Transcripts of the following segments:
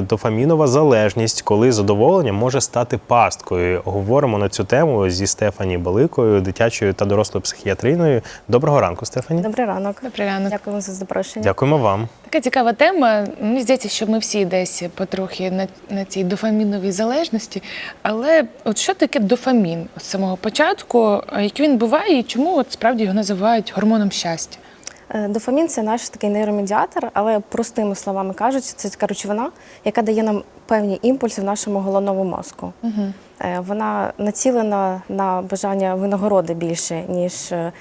Дофамінова залежність, коли задоволення може стати пасткою. Говоримо на цю тему зі Стефані Баликою, дитячою та дорослою психіатриною. Доброго ранку, Стефані. Добрий ранок. Добрий ранок. Дякуємо за запрошення. Дякуємо вам. Така цікава тема. Мені здається, що ми всі десь потрохи на, на цій дофаміновій залежності. Але от що таке дофамін з самого початку? Який він буває і чому от справді його називають гормоном щастя? Е, Дофамін це наш такий нейромедіатор, але простими словами кажучи, це така речовина, яка дає нам певні імпульси в нашому головному мозку. Угу. Вона націлена на бажання винагороди більше, ніж е,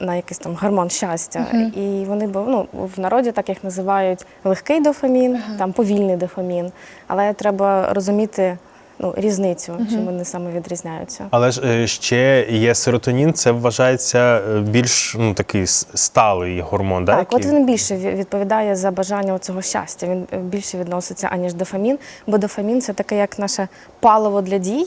на якийсь там гормон щастя. Мгм. І вони ну, в народі так їх називають легкий дофамін, Ага. там повільний дофамін. Але треба розуміти ну, різницю, чим вони саме відрізняються. Але ж е, ще є серотонін, це вважається е, більш ну, такий с- сталий гормон. да, Так, от який- він більше ві- відповідає за бажання цього щастя. Він е, більше відноситься аніж дофамін, бо дофамін це таке як наше паливо для дій,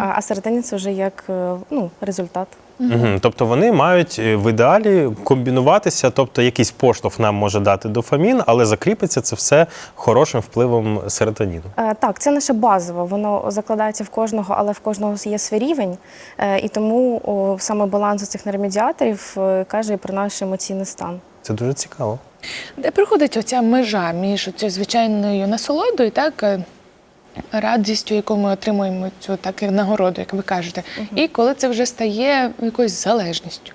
а, а серотонін це вже як е, ну, результат. Мгм. Тобто вони мають е, в ідеалі комбінуватися, тобто якийсь поштовх нам може дати дофамін, але закріпиться це все хорошим впливом серотоніну. Е, Так, це наше базове, воно закладається в кожного, але в кожного є свій рівень. Е, І тому о, саме баланс цих нейромедіаторів е, каже і про наш емоційний стан. Це дуже цікаво. Де проходить оця межа між цією звичайною насолодою, так е, радістю, яку ми отримуємо цю так і нагороду, як ви кажете, і коли це вже стає якоюсь залежністю.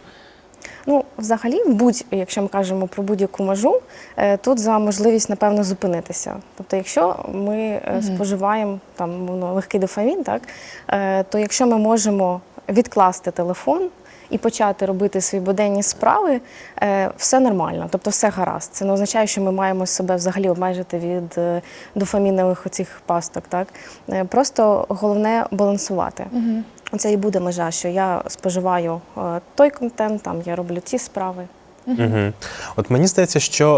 Ну, взагалі, будь, якщо ми кажемо про будь-яку межу, е, тут за можливість, напевно, зупинитися. Тобто, якщо ми е, споживаємо там ну, легкий дофамін, так, е, то якщо ми можемо відкласти телефон і почати робити свої буденні справи, е, все нормально, тобто все гаразд. Це не означає, що ми маємо себе взагалі обмежити від е, дофамінових оцих пасток. Так? Е, Просто головне балансувати. Це і буде межа, що я споживаю той контент, там я роблю ті справи. Угу. От мені здається, що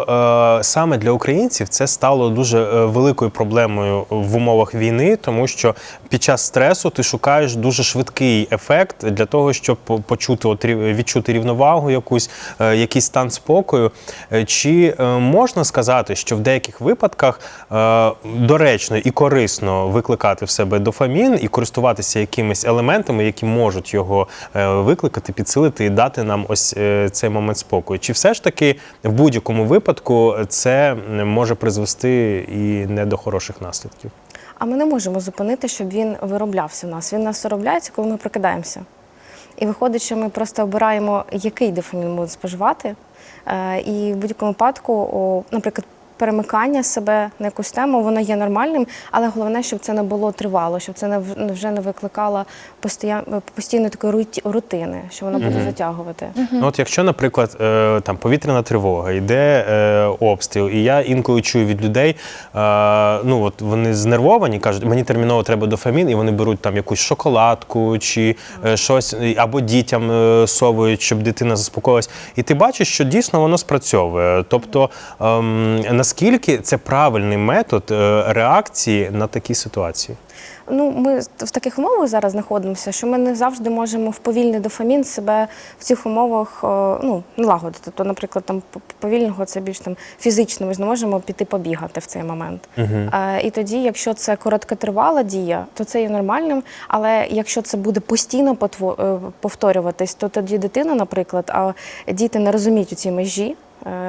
е, саме для українців це стало дуже е, великою проблемою в умовах війни, тому що під час стресу ти шукаєш дуже швидкий ефект для того, щоб почути, от, відчути рівновагу, якусь, е, якийсь стан спокою. Е, Чи е, можна сказати, що в деяких випадках е, доречно і корисно викликати в себе дофамін і користуватися якимись елементами, які можуть його е, викликати, підсилити і дати нам ось е, цей момент спокою? Чи все ж таки в будь-якому випадку це може призвести і не до хороших наслідків? А ми не можемо зупинити, щоб він вироблявся в нас. Він нас виробляється, коли ми прокидаємося. І виходить, що ми просто обираємо, який будемо споживати. Е, І в будь-якому випадку, наприклад, перемикання себе на якусь тему, воно є нормальним, але головне, щоб це не було тривало, щоб це не вже не викликало постійно, постійно такої рутини, що воно буде затягувати. Ну, от якщо, наприклад, е, там повітряна тривога, йде е, обстріл, і я інколи чую від людей, е, ну от вони знервовані, кажуть, мені терміново треба дофамін, і вони беруть там якусь шоколадку чи щось, або дітям совують, щоб дитина заспокоїлась. І ти бачиш, що дійсно воно спрацьовує. Тобто, ем, наскільки це правильний метод е, реакції на такі ситуації? Ну, ми в таких умовах зараз знаходимося, що ми не завжди можемо в повільний дофамін себе в цих умовах ну, налагодити. Тобто, наприклад, там повільного це більш там фізично, ми ж не можемо піти побігати в цей момент. Е, і тоді, якщо це короткотривала дія, то це є нормальним. Але якщо це буде постійно е, повторюватись, то тоді дитина, наприклад, а діти не розуміють у цій межі, е,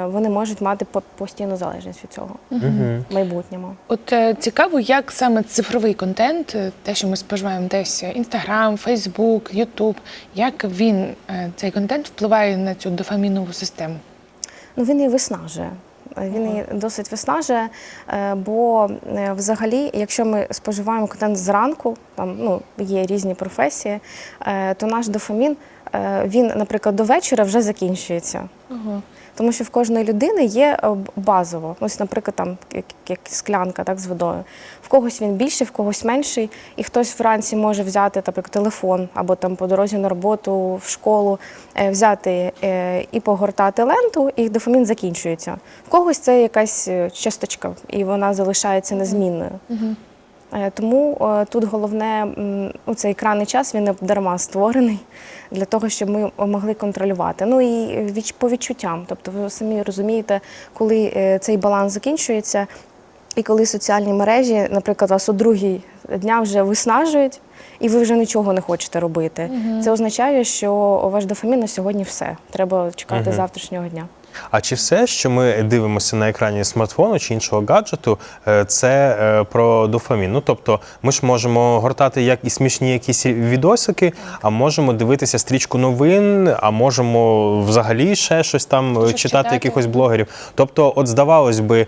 вони можуть мати по- постійну залежність від цього в майбутньому. От е, цікаво, як саме цифровий контент, е, те, що ми споживаємо десь Інстаграм, Фейсбук, Ютуб, як він е, цей контент впливає на цю дофамінову систему? Ну, він її виснажує. Е, Він її досить виснажує, е, бо е, взагалі, якщо ми споживаємо контент зранку, там ну, є різні професії, е, то наш дофамін, е, він, наприклад, до вечора вже закінчується. Ага. Тому що в кожної людини є е, базово. Ось, наприклад, там як, як склянка так, з водою. В когось він більший, в когось менший, і хтось вранці може взяти наприклад, телефон або там по дорозі на роботу, в школу, е, взяти е, і погортати ленту, і дофамін закінчується. В когось це якась часточка, і вона залишається незмінною. Е, Тому е, тут головне ну, цей екранний час він не дарма створений для того, щоб ми могли контролювати. Ну і по відчуттям. Тобто, ви самі розумієте, коли е, цей баланс закінчується. І коли соціальні мережі, наприклад, вас у другій дня вже виснажують, і ви вже нічого не хочете робити, це означає, що ваш дофамін на сьогодні все. Треба чекати завтрашнього дня. А чи все, що ми дивимося на екрані смартфону чи іншого гаджету, е, це е, про дофамін? Ну тобто, ми ж можемо гортати як і смішні якісь відосики, а можемо дивитися стрічку новин, а можемо взагалі ще щось там е, читати, читати. якихось блогерів. Тобто, от здавалось би,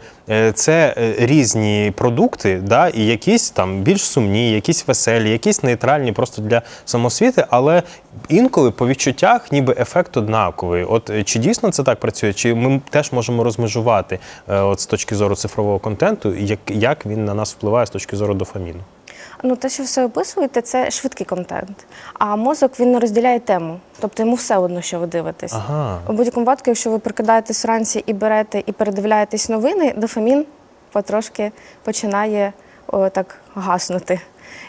це різні продукти, да, і якісь там більш сумні, якісь веселі, якісь нейтральні, просто для самосвіти, але інколи по відчуттях ніби ефект однаковий. От чи дійсно це так працює? Чи ми теж можемо розмежувати е, от з точки зору цифрового контенту, як, як він на нас впливає з точки зору дофаміну? Ну, те, що все описуєте, це швидкий контент. А мозок він не розділяє тему. Тобто йому все одно, що ви дивитесь. Ага. У будь-якому випадку, якщо ви прокидаєтесь вранці і берете і передивляєтесь новини, дофамін потрошки починає о, так гаснути.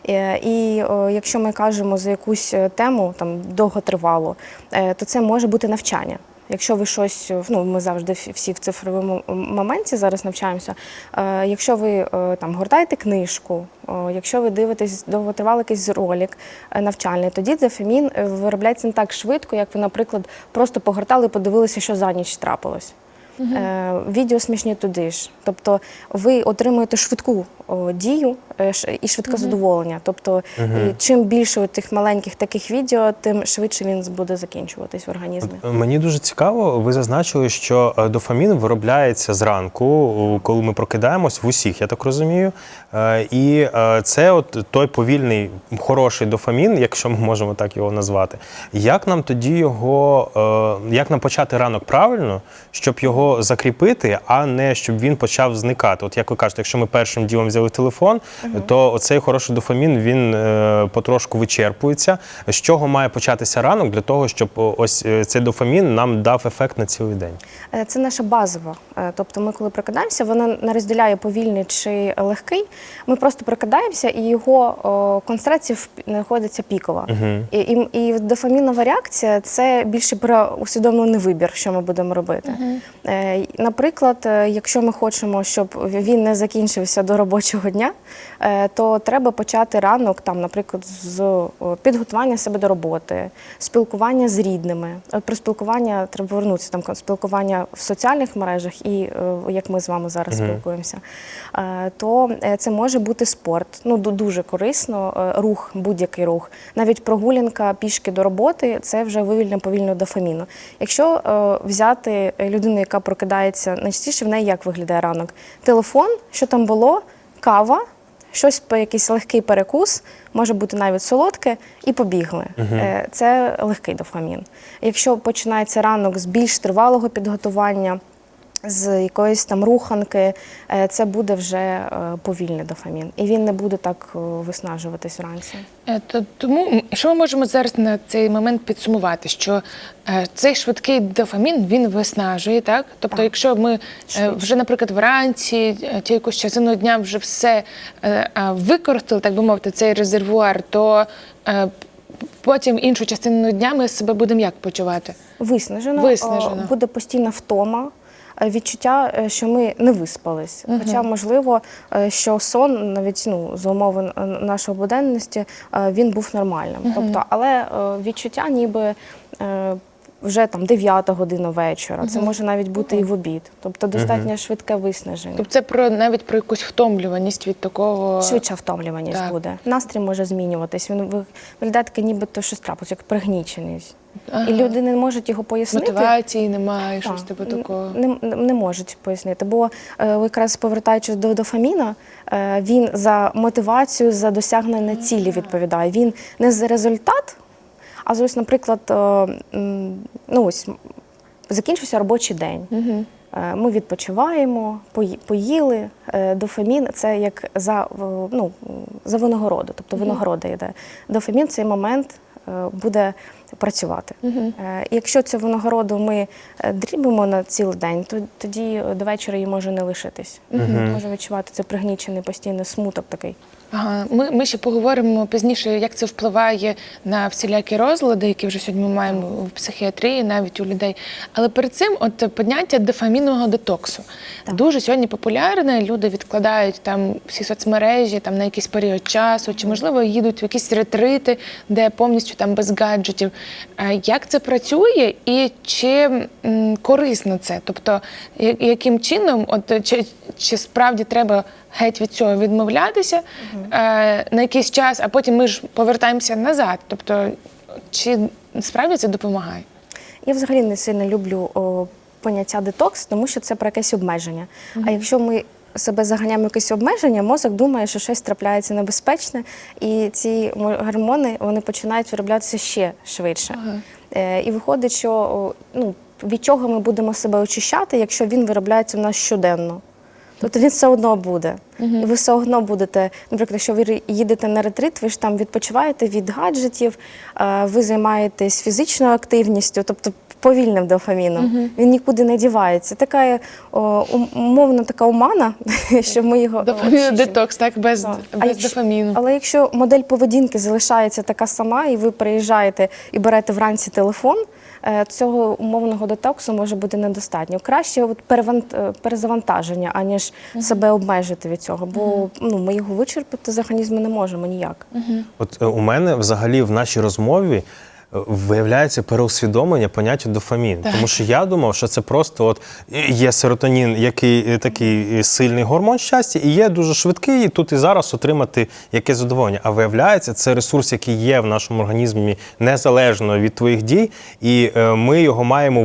Е, І о, якщо ми кажемо за якусь е, тему там довготривалу, е, то це може бути навчання. Якщо ви щось, е, ну ми завжди всі- в цифровому моменті зараз навчаємося. Е, Якщо ви е, там гортаєте книжку, якщо ви дивитесь довготривалий якийсь ролик навчальний, тоді дефемін виробляється не так швидко, як ви, наприклад, просто погортали і подивилися, що за ніч трапилось. Е, Відео смішні туди ж. Тобто ви отримуєте швидку дію е, і швидке задоволення. Тобто, і чим більше тих маленьких таких відео, тим швидше він буде закінчуватись в організмі. Мені дуже цікаво, ви зазначили, що е, дофамін виробляється зранку, коли ми прокидаємось в усіх, я так розумію. Е, І е, це от той повільний, хороший дофамін, якщо ми можемо так його назвати. Як нам тоді його, е, як нам почати ранок правильно, щоб його закріпити, а не щоб він почав зникати? От як ви кажете, якщо ми першим ділом взяли телефон, то оцей хороший дофамін він е, потрошку вичерпується. З чого має початися ранок для того, щоб ось е, цей дофамін нам дав ефект на цілий день? Е, Це наша базова. Е, Тобто, ми, коли прокидаємося, вона не розділяє повільний чи легкий. Ми просто прокидаємося, і його о, концентрація знаходиться пікова. І, і, і дофамінова реакція це більше про усвідомлений вибір, що ми будемо робити. Е, Наприклад, е, якщо ми хочемо, щоб він не закінчився до робочого дня, то треба почати ранок, там, наприклад, з підготування себе до роботи, спілкування з рідними. Про спілкування треба повернутися там спілкування в соціальних мережах і е, як ми з вами зараз спілкуємося. Е, То е, це може бути спорт. Ну дуже корисно, рух, будь-який рух. Навіть прогулянка пішки до роботи це вже вивільнення повільного дофаміну. Якщо взяти людину, яка прокидається найчастіше, в неї як виглядає ранок? Телефон, що там було, кава. Щось якийсь легкий перекус, може бути навіть солодке, і побігли. Е, Це легкий дофамін. Якщо починається ранок з більш тривалого підготування, з якоїсь там руханки, е, це буде вже е, повільний дофамін. І він не буде так е, виснажуватись вранці. То тому що ми можемо зараз на цей момент підсумувати, що цей швидкий дофамін він виснажує, так? Тобто, Так. якщо ми вже, наприклад, вранці чи якусь частину дня вже все використали, так би мовити, цей резервуар, то потім іншу частину дня ми себе будемо як почувати? Виснажено, Виснажено. Буде постійна втома. Е, Відчуття, е, що ми не виспались. Хоча, можливо, е, що сон, навіть ну, за умови нашої буденності, він був нормальним. Тобто, але відчуття ніби вже там 9 година вечора. Це може навіть бути і в обід. Тобто достатньо швидке виснаження. Тобто це про навіть про якусь втомлюваність від такого. Швидша втомлюваність Так. буде. Настрій може змінюватись. Він ви- виглядає таке, нібито щось трапилось, як пригніченість. Ага. І люди не можуть його пояснити. Мотивації немає, щось типу такого. Не, не можуть пояснити. Бо е, якраз повертаючись до дофаміна, е, він за мотивацію, за досягнення цілі відповідає. Він не за результат, а за ось, наприклад, е, ну ось закінчився робочий день. Е, Ми відпочиваємо, поїли. Дофамін це як за, ну, за винагороду, тобто винагорода йде. Дофамін в цей момент буде працювати. Е, і Якщо цю винагороду ми е, дрібимо на цілий день, то тоді до вечора її може не лишитись. Може відчувати це пригнічений постійний смуток такий. Ми, ми ще поговоримо пізніше, як це впливає на всілякі розлади, які вже сьогодні ми маємо в психіатрії, навіть у людей. Але перед цим, от поняття дофамінного детоксу дуже сьогодні популярне. Люди відкладають там всі соцмережі там на якийсь період часу, чи можливо їдуть в якісь ретрити, де повністю там без гаджетів. Як це працює і чи корисно це? Тобто, яким чином, от чи, чи справді треба геть від цього відмовлятися е, на якийсь час, а потім ми ж повертаємося назад. Тобто, чи справді це допомагає? Я взагалі не сильно люблю о, поняття детокс, тому що це про якесь обмеження. А якщо ми себе заганяємо якесь обмеження, мозок думає, що щось трапляється небезпечне, і ці мо- гормони вони починають вироблятися ще швидше. Е, і виходить, що ну, від чого ми будемо себе очищати, якщо він виробляється в нас щоденно. Тобто він все одно буде. І ви все одно будете, наприклад, якщо ви їдете на ретрит, ви ж там відпочиваєте від гаджетів, е, ви займаєтесь фізичною активністю, тобто повільним дофаміном. Він нікуди не дівається. Така о, умовно така умана, що ми його Дофамін детокс, так, без, Так. Без якщо- дофаміну. Але якщо модель поведінки залишається така сама, і ви приїжджаєте і берете вранці телефон, е, цього умовного детоксу може бути недостатньо. Краще от перевант- е, перезавантаження, аніж себе обмежити від цього. Бо ну, ми його вичерпати з організму не можемо ніяк. От е, у мене взагалі в нашій розмові. Виявляється переусвідомлення поняття дофамін, Так. тому що я думав, що це просто от є серотонін, який е, такий е, сильний гормон щастя, і є дуже швидкий і тут і зараз отримати якесь задоволення. А виявляється, це ресурс, який є в нашому організмі незалежно від твоїх дій, і е, ми його маємо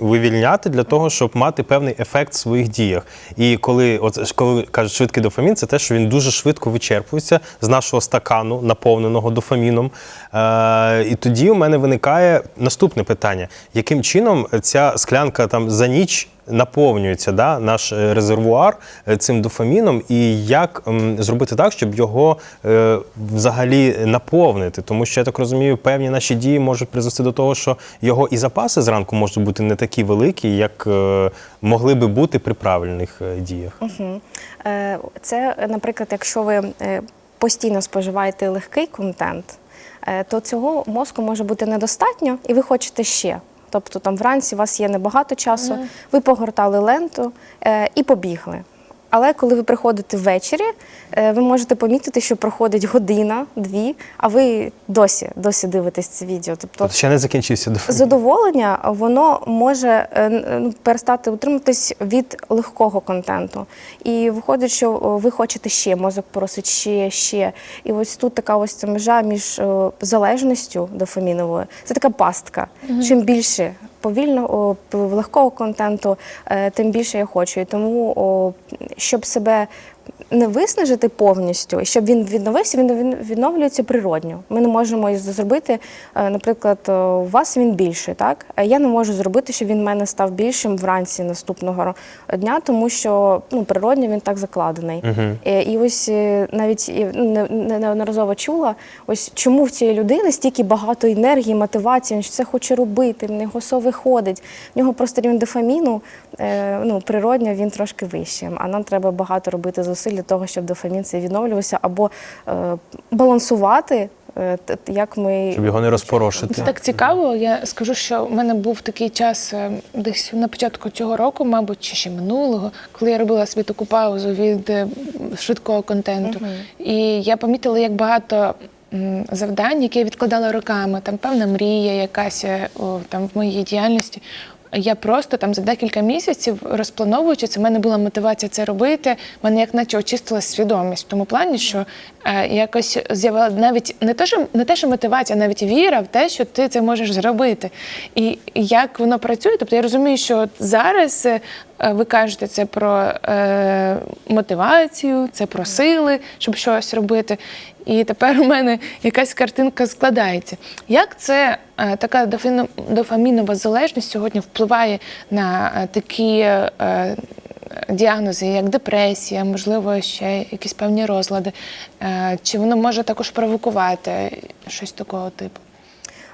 вивільняти для того, щоб мати певний ефект в своїх діях. І коли от коли кажуть швидкий дофамін, це те, що він дуже швидко вичерпується з нашого стакану, наповненого дофаміном. Е, і тоді мене виникає наступне питання: яким чином ця склянка там за ніч наповнюється, да, наш е, резервуар е, цим дофаміном, і як зробити так, щоб його е, взагалі наповнити? Тому що я так розумію, певні наші дії можуть призвести до того, що його і запаси зранку можуть бути не такі великі, як е, могли би бути при правильних е, діях. Е, Це, наприклад, якщо ви постійно споживаєте легкий контент, то цього мозку може бути недостатньо, і ви хочете ще. Тобто там вранці у вас є небагато часу, ви погортали ленту е, і побігли. Але коли ви приходите ввечері, е, ви можете помітити, що проходить година, дві, а ви досі, досі дивитесь це відео. Тобто От ще не закінчився задоволення воно може е, ну, перестати утриматись від легкого контенту. І виходить, що ви хочете ще, мозок просить ще, ще. І ось тут така ось ця межа між о, залежністю дофаміновою. Це така пастка. Чим більше повільного, легкого контенту, е, тим більше я хочу. І тому, щоб себе не виснажити повністю, щоб він відновився, він відновлюється природньо. Ми не можемо зробити, е, наприклад, е, у вас він більший, так? А я не можу зробити, щоб він в мене став більшим вранці наступного дня, тому що ну, природньо він так закладений. Е, І ось е, навіть е, ну, не- не- неодноразово чула, ось чому в цієї людини стільки багато енергії, мотивації, він це хоче робити, в нього все виходить. В нього просто рівень дофаміну, е, ну, природньо він трошки вищий. А нам треба багато робити зусиль для того, щоб дофамін цей відновлювався, або е, балансувати, е, як ми Щоб його не розпорошити. Це так цікаво. Я скажу, що в мене був такий час е, десь на початку цього року, мабуть, чи ще минулого, коли я робила собі таку паузу від швидкого контенту. І я помітила, як багато. Завдань, які я відкладала роками, там певна мрія, якась о, там в моїй діяльності. Я просто там за декілька місяців розплановуючи це, в мене була мотивація це робити. В мене як наче очистила свідомість в тому плані, що е, якось з'явила навіть не те, що не те, що мотивація, а навіть віра в те, що ти це можеш зробити. І як воно працює, тобто я розумію, що зараз е, ви кажете це про е, мотивацію, це про сили, щоб щось робити. І тепер у мене якась картинка складається. Як це е, така дофамінова залежність сьогодні впливає на е, такі е, діагнози, як депресія, можливо, ще якісь певні розлади? Е, Чи воно може також провокувати щось такого типу?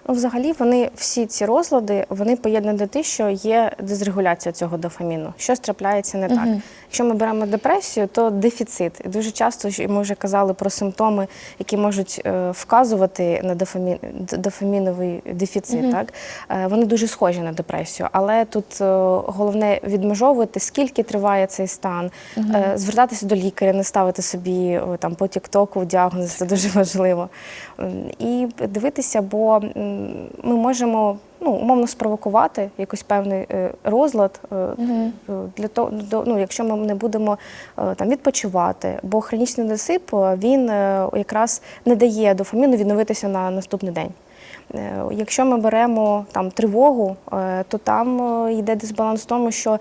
Ну, взагалі, вони всі ці розлади вони поєднані до те, що є дезрегуляція цього дофаміну. Щось трапляється не так. Якщо ми беремо депресію, то дефіцит. І дуже часто ми вже казали про симптоми, які можуть е, вказувати на дофамін, дофаміновий дефіцит. Так Е, вони дуже схожі на депресію, але тут е, головне відмежовувати, скільки триває цей стан, е, звертатися до лікаря, не ставити собі там по тіктоку діагноз, це дуже важливо. І дивитися, бо ми можемо ну, умовно спровокувати якийсь певний е, розлад е, е, для того, ну, якщо ми не будемо там відпочивати, бо хронічний недосип е, він якраз не дає дофаміну відновитися на наступний день. Якщо ми беремо там тривогу, то там йде дисбаланс в тому, що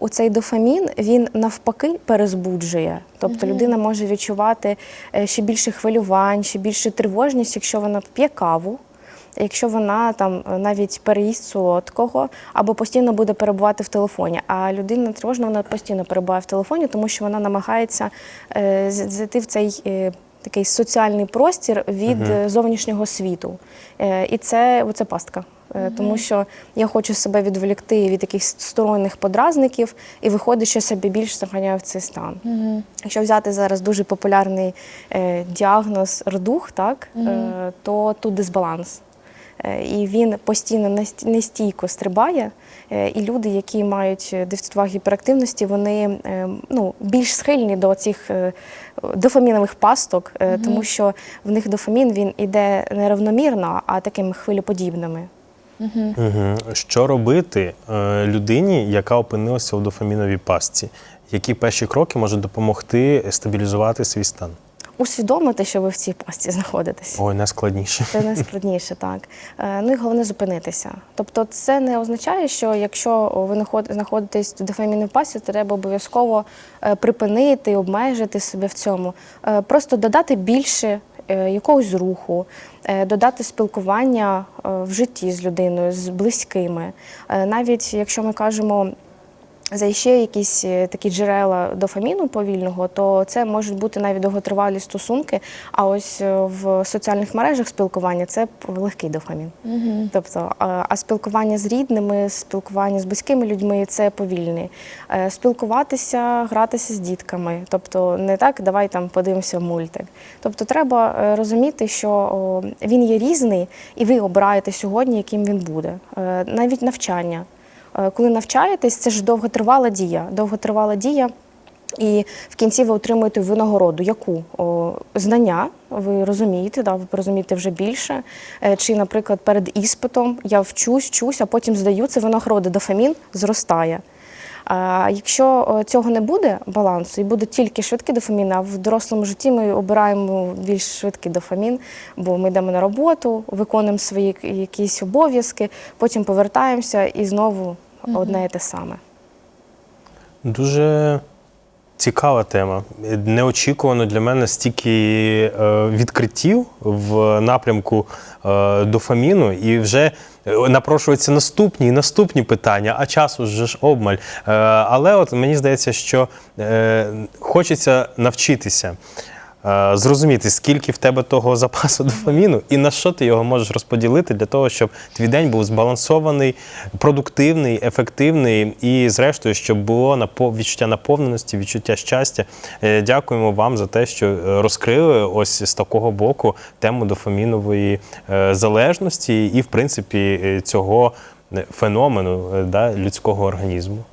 оцей дофамін він навпаки перезбуджує. Тобто людина може відчувати ще більше хвилювань, ще більше тривожність, якщо вона п'є каву. Якщо вона там е, навіть переїсть солодкого або постійно буде перебувати в телефоні, а людина тривожна, вона постійно перебуває в телефоні, тому що вона намагається е, зайти в цей е, такий соціальний простір від е, зовнішнього світу. Е, і це оце пастка. Е, Тому що я хочу себе відволікти від якихось сторонніх подразників, і виходить, що себе більш заганяю в цей стан. Якщо взяти зараз дуже популярний е, діагноз рдух, так, е, то тут дисбаланс. Е, І він постійно нест- нестійко стрибає. Е, І люди, які мають дефіцит ваги гіперактивності, вони е, ну, більш схильні до цих е, дофамінових пасток, е, тому що в них дофамін він іде не равномірно, а такими хвилеподібними. Угу. Що робити е, людині, яка опинилася у дофаміновій пастці? Які перші кроки можуть допомогти стабілізувати свій стан? Усвідомити, що ви в цій пастці знаходитесь. Ой, найскладніше. Це найскладніше, так. Е, Ну і головне зупинитися. Тобто, це не означає, що якщо ви наход- знаходитесь в дофамінній пасі, то треба обов'язково е, припинити, обмежити себе в цьому. Е, Просто додати більше якогось руху, додати спілкування в житті з людиною, з близькими. Навіть якщо ми кажемо. За ще якісь е, такі джерела дофаміну повільного, то це можуть бути навіть довготривалі стосунки. А ось е, в соціальних мережах спілкування це легкий дофамін. Тобто, а спілкування з рідними, спілкування з близькими людьми це повільний. Е, Спілкуватися, гратися з дітками. Тобто, не так, давай там подивимося мультик. Тобто, треба розуміти, що він є різний, і ви обираєте сьогодні, яким він буде. Навіть навчання. Е, Коли навчаєтесь, це ж довготривала дія. Довготривала дія. І в кінці ви отримуєте винагороду. Яку О, знання ви розумієте, да, ви розумієте вже більше. Е, Чи, наприклад, перед іспитом я вчусь, вчусь, а потім здаю це винагорода, дофамін зростає. А якщо е, цього не буде балансу, і буде тільки швидкий дофамін, а в дорослому житті ми обираємо більш швидкий дофамін, бо ми йдемо на роботу, виконуємо свої якісь обов'язки, потім повертаємося і знову одне і те саме. Дуже цікава тема. Неочікувано для мене стільки е, відкриттів в напрямку е, дофаміну, і вже е, напрошуються наступні і наступні питання, а часу ж ж обмаль. Але от мені здається, що хочеться навчитися. Е, Зрозуміти, скільки в тебе того запасу дофаміну і на що ти його можеш розподілити для того, щоб твій день був збалансований, продуктивний, ефективний і, зрештою, щоб було відчуття наповненості, відчуття щастя. Е, Дякуємо вам за те, що е, розкрили ось з такого боку тему дофамінової залежності і, в принципі, цього феномену да, людського організму.